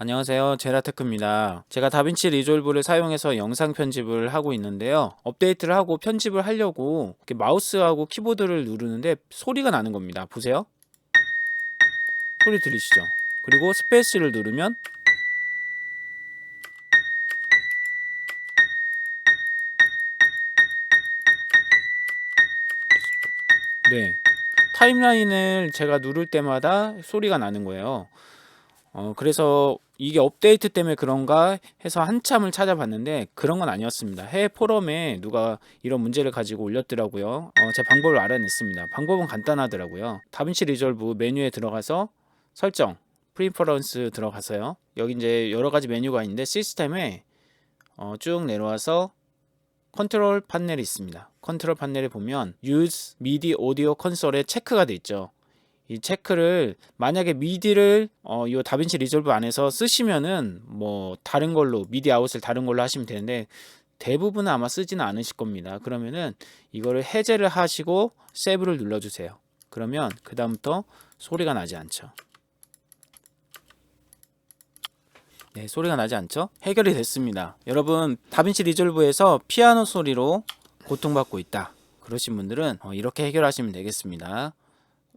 안녕하세요. 제라테크입니다. 제가 다빈치 리졸브를 사용해서 영상 편집을 하고 있는데요. 업데이트를 하고 편집을 하려고 마우스하고 키보드를 누르는데 소리가 나는 겁니다. 보세요. 소리 들리시죠? 그리고 스페이스를 누르면 네. 타임라인을 제가 누를 때마다 소리가 나는 거예요. 어, 그래서 이게 업데이트 때문에 그런가 해서 한참을 찾아봤는데 그런 건 아니었습니다. 해외 포럼에 누가 이런 문제를 가지고 올렸더라고요. 어, 제 방법을 알아냈습니다. 방법은 간단하더라고요. 다빈치 리졸브 메뉴에 들어가서 설정, 프리퍼런스 들어가서요. 여기 이제 여러 가지 메뉴가 있는데 시스템에 어, 쭉 내려와서 컨트롤 판넬이 있습니다. 컨트롤 판넬에 보면 Use MIDI Audio Console에 체크가 돼 있죠. 이 체크를 만약에 미디를 어, 이 다빈치 리졸브 안에서 쓰시면은 뭐 다른 걸로 미디 아웃을 다른 걸로 하시면 되는데 대부분은 아마 쓰지는 않으실 겁니다. 그러면은 이거를 해제를 하시고 세브를 눌러주세요. 그러면 그 다음부터 소리가 나지 않죠. 네, 소리가 나지 않죠? 해결이 됐습니다. 여러분, 다빈치 리졸브에서 피아노 소리로 고통받고 있다. 그러신 분들은 어, 이렇게 해결하시면 되겠습니다.